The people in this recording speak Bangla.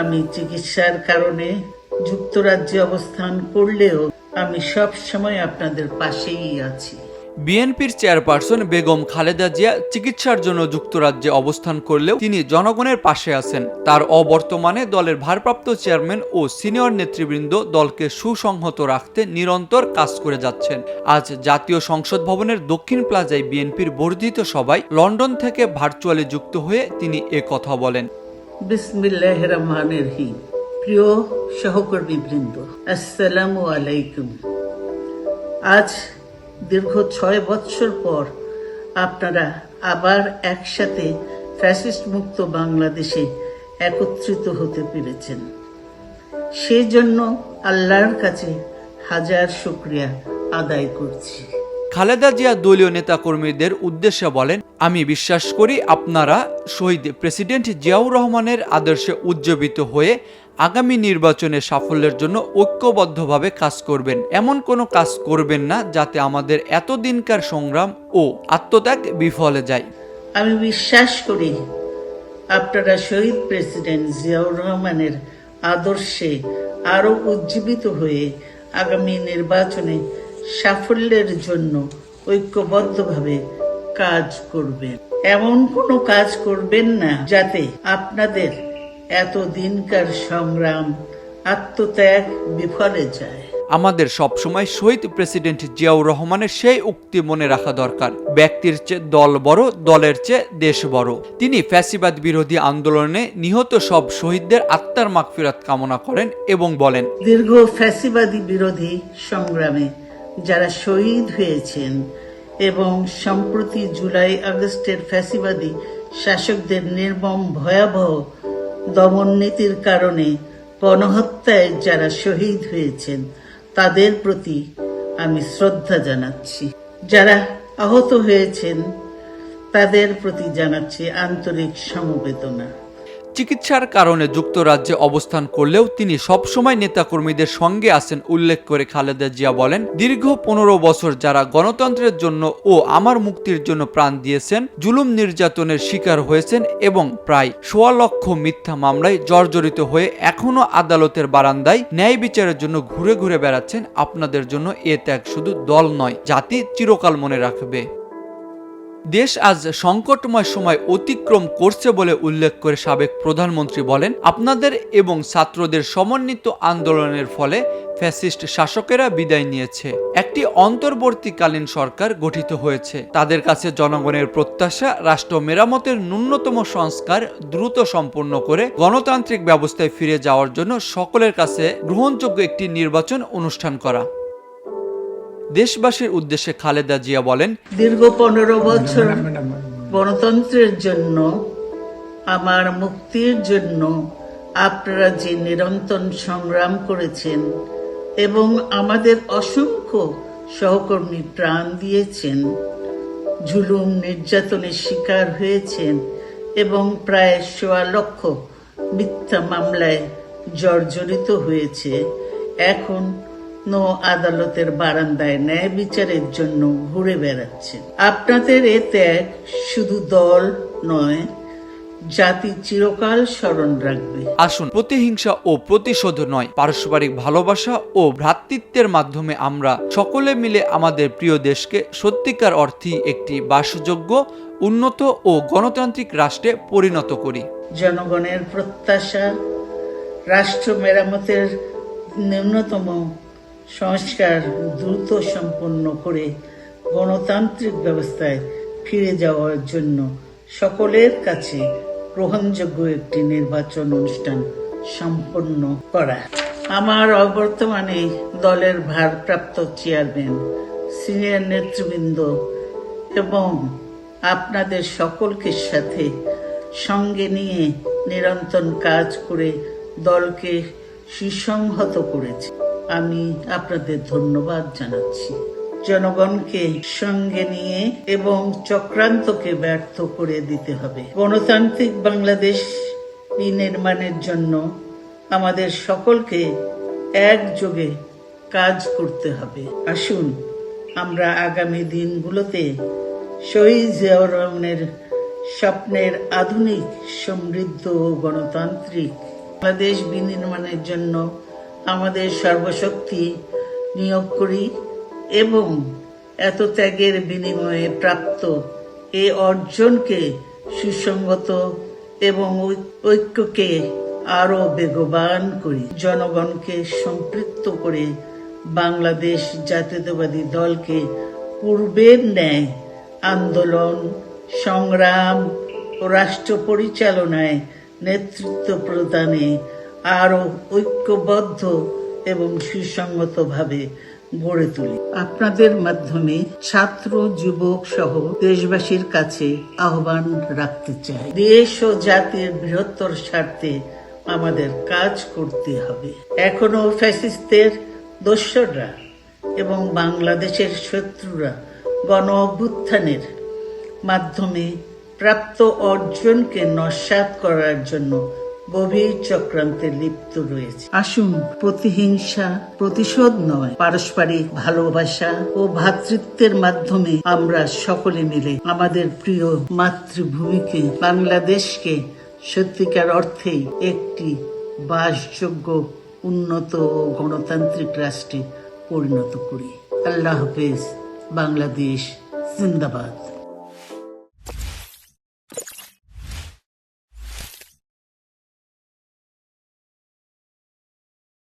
আমি চিকিৎসার কারণে যুক্তরাজ্যে অবস্থান করলেও আমি সব সময় আপনাদের পাশেই আছি। বিএনপির চেয়ারপারসন বেগম খালেদা জিয়া চিকিৎসার জন্য যুক্তরাজ্যে অবস্থান করলেও তিনি জনগণের পাশে আছেন। তার অবর্তমানে দলের ভারপ্রাপ্ত চেয়ারম্যান ও সিনিয়র নেতৃবৃন্দ দলকে সুসংহত রাখতে নিরন্তর কাজ করে যাচ্ছেন। আজ জাতীয় সংসদ ভবনের দক্ষিণ প্লাজায় বিএনপির বর্ধিত সভায় লন্ডন থেকে ভার্চুয়ালি যুক্ত হয়ে তিনি কথা বলেন। বিসমিল্লাহ রহমানের রহিম প্রিয় সহকর্মী বৃন্দ আসসালামু আলাইকুম। আজ দীর্ঘ ছয় বৎসর পর আপনারা আবার একসাথে ফ্যাসিস্ট মুক্ত বাংলাদেশে একত্রিত হতে পেরেছেন। সেই জন্য আল্লাহর কাছে হাজার শুক্রিয়া আদায় করছি। খালেদা জিয়া দলীয় নেতা নেতাকর্মীদের উদ্দেশ্যে বলেন, আমি বিশ্বাস করি আপনারা শহীদ প্রেসিডেন্ট জিয়াউর রহমানের আদর্শে উজ্জীবিত হয়ে আগামী নির্বাচনে সাফল্যের জন্য ঐক্যবদ্ধভাবে কাজ করবেন। এমন কোনো কাজ করবেন না যাতে আমাদের এতদিনকার সংগ্রাম ও আত্মত্যাগ বিফলে যায়। আমি বিশ্বাস করি আপনারা শহীদ প্রেসিডেন্ট জিয়াউর রহমানের আদর্শে আরও উজ্জীবিত হয়ে আগামী নির্বাচনে সাফল্যের জন্য ঐক্যবদ্ধভাবে কাজ করবেন। এমন কোনো কাজ করবেন না যাতে আপনাদের এত দিনকার সংগ্রাম আত্মত্যাগ বিফলে যায়। আমাদের সবসময় শহীদ প্রেসিডেন্ট জিয়াউর রহমানের সেই উক্তি মনে রাখা দরকার। ব্যক্তির চেয়ে দল বড় দলের চেয়ে দেশ বড়। তিনি ফ্যাসিবাদ বিরোধী আন্দোলনে নিহত সব শহীদদের আত্মার মাগফিরাত কামনা করেন এবং বলেন দীর্ঘ ফ্যাসিবাদী বিরোধী সংগ্রামে যারা শহীদ হয়েছেন এবং সম্প্রতি জুলাই আগস্টের ফ্যাসিবাদী শাসকদের নির্মম ভয়াবহ দমন নীতির কারণে গণহত্যায় যারা শহীদ হয়েছেন, তাদের প্রতি আমি শ্রদ্ধা জানাচ্ছি। যারা আহত হয়েছেন, তাদের প্রতি জানাচ্ছি আন্তরিক সমবেদনা। চিকিৎসার কারণে যুক্তরাজ্যে অবস্থান করলেও তিনি সবসময় নেতাকর্মীদের সঙ্গে আছেন উল্লেখ করে খালেদা জিয়া বলেন, দীর্ঘ পনেরো বছর যারা গণতন্ত্রের জন্য ও আমার মুক্তির জন্য প্রাণ দিয়েছেন, জুলুম নির্যাতনের শিকার হয়েছেন এবং প্রায় সোয়া লক্ষ মিথ্যা মামলায় জর্জরিত হয়ে এখনও আদালতের বারান্দায় ন্যায় বিচারের জন্য ঘুরে ঘুরে বেড়াচ্ছেন। আপনাদের জন্য এ ত্যাগ শুধু দল নয়, জাতি চিরকাল মনে রাখবে। দেশ আজ সংকটময় সময় অতিক্রম করছে বলে উল্লেখ করে সাবেক প্রধানমন্ত্রী বলেন, আপনাদের এবং ছাত্রদের সমন্বিত আন্দোলনের ফলে ফ্যাসিস্ট শাসকেরা বিদায় নিয়েছে। একটি অন্তর্বর্তীকালীন সরকার গঠিত হয়েছে। তাদের কাছে জনগণের প্রত্যাশা, রাষ্ট্র মেরামতের ন্যূনতম সংস্কার দ্রুত সম্পূর্ণ করে গণতান্ত্রিক ব্যবস্থায় ফিরে যাওয়ার জন্য সকলের কাছে গ্রহণযোগ্য একটি নির্বাচন অনুষ্ঠান করা। দেশবাসীর উদ্দেশ্যে খালেদা জিয়া বলেন, দীর্ঘ পনেরো বছর গণতন্ত্রের জন্য, আমার মুক্তির জন্য আপনারা যে নিরন্তর সংগ্রাম করেছেন এবং আমাদের অসংখ্য সহকর্মী প্রাণ দিয়েছেন ঝুলুম নির্যাতনের শিকার হয়েছেন এবং প্রায় সোয়া লক্ষ মিথ্যা মামলায় জর্জরিত হয়েছে। এখন নো আদালতের বারান্দায় ন্যায় বিচারের জন্য ঘুরে বেড়াচ্ছেন আপনাদের এ ত্যাগ শুধু দল নয় জাতি চিরকাল স্মরণ রাখবে। আসুন প্রতিহিংসা ও প্রতিশোধ নয় পারস্পরিক ভালোবাসা ও ভ্রাতৃত্বের মাধ্যমে আমরা সকলে মিলে আমাদের প্রিয় দেশকে সত্যিকার অর্থে একটি বাসযোগ্য উন্নত ও গণতান্ত্রিক রাষ্ট্রে পরিণত করি। জনগণের প্রত্যাশা রাষ্ট্র মেরামতের ন্যূনতম সংস্কার দ্রুত সম্পন্ন করে গণতান্ত্রিক ব্যবস্থায় ফিরে যাওয়ার জন্য সকলের কাছে গ্রহণযোগ্য একটি নির্বাচন অনুষ্ঠান সম্পন্ন করা। আমার অবর্তমানে দলের ভারপ্রাপ্ত চেয়ারম্যান, সিনিয়র নেতৃবৃন্দ এবং আপনাদের সকলকে সাথে সঙ্গে নিয়ে নিরন্তর কাজ করে দলকে সুসংহত করেছে। আমি আপনাদের ধন্যবাদ জানাচ্ছি। জনগণকে সঙ্গে নিয়ে এবং চক্রান্তকে ব্যর্থ করে দিতে হবে। গণতান্ত্রিক বাংলাদেশ বিনির্মাণের জন্য আমাদের সকলকে একযোগে কাজ করতে হবে। আসুন, আমরা আগামী দিনগুলোতে শহীদ জিয়াউর রহমানের স্বপ্নের আধুনিক সমৃদ্ধ ও গণতান্ত্রিক বাংলাদেশ বিনির্মাণের জন্য আমাদের সর্বশক্তি নিয়োগ করি এবং এত ত্যাগের বিনিময়ে প্রাপ্ত এ অর্জনকে সুসংগত এবং ঐক্যকে আরও বেগবান করি। জনগণকে সম্পৃক্ত করে বাংলাদেশ জাতীয়তাবাদী দলকে পূর্বের ন্যায় আন্দোলন, সংগ্রাম ও রাষ্ট্র পরিচালনায় নেতৃত্ব প্রদানে আরও ঐক্যবদ্ধ এবং সুসংগতভাবে গড়ে তুলি। আপনাদের মাধ্যমে ছাত্র, যুবক সহ দেশবাসীর কাছে আহ্বান রাখতে চাই। দেশ ও জাতির বৃহত্তর স্বার্থে আমাদের কাজ করতে হবে। এখনও ফ্যাসিস্টদের দোসররা এবং বাংলাদেশের শত্রুরা গণ অভ্যুত্থানের মাধ্যমে প্রাপ্ত অর্জনকে নস্যাৎ করার জন্য গভীর চক্রান্তে লিপ্ত রয়েছে। আসুন, প্রতিহিংসা, প্রতিশোধ নয়, পারস্পরিক ভালোবাসা ও ভ্রাতৃত্বের মাধ্যমে আমরা সকলে মিলে আমাদের প্রিয় মাতৃভূমিকে, বাংলাদেশকে সত্যিকার অর্থেই একটি বাসযোগ্য, উন্নত ও গণতান্ত্রিক রাষ্ট্রে পরিণত করি। আল্লাহ হাফেজ, বাংলাদেশ, জিন্দাবাদ।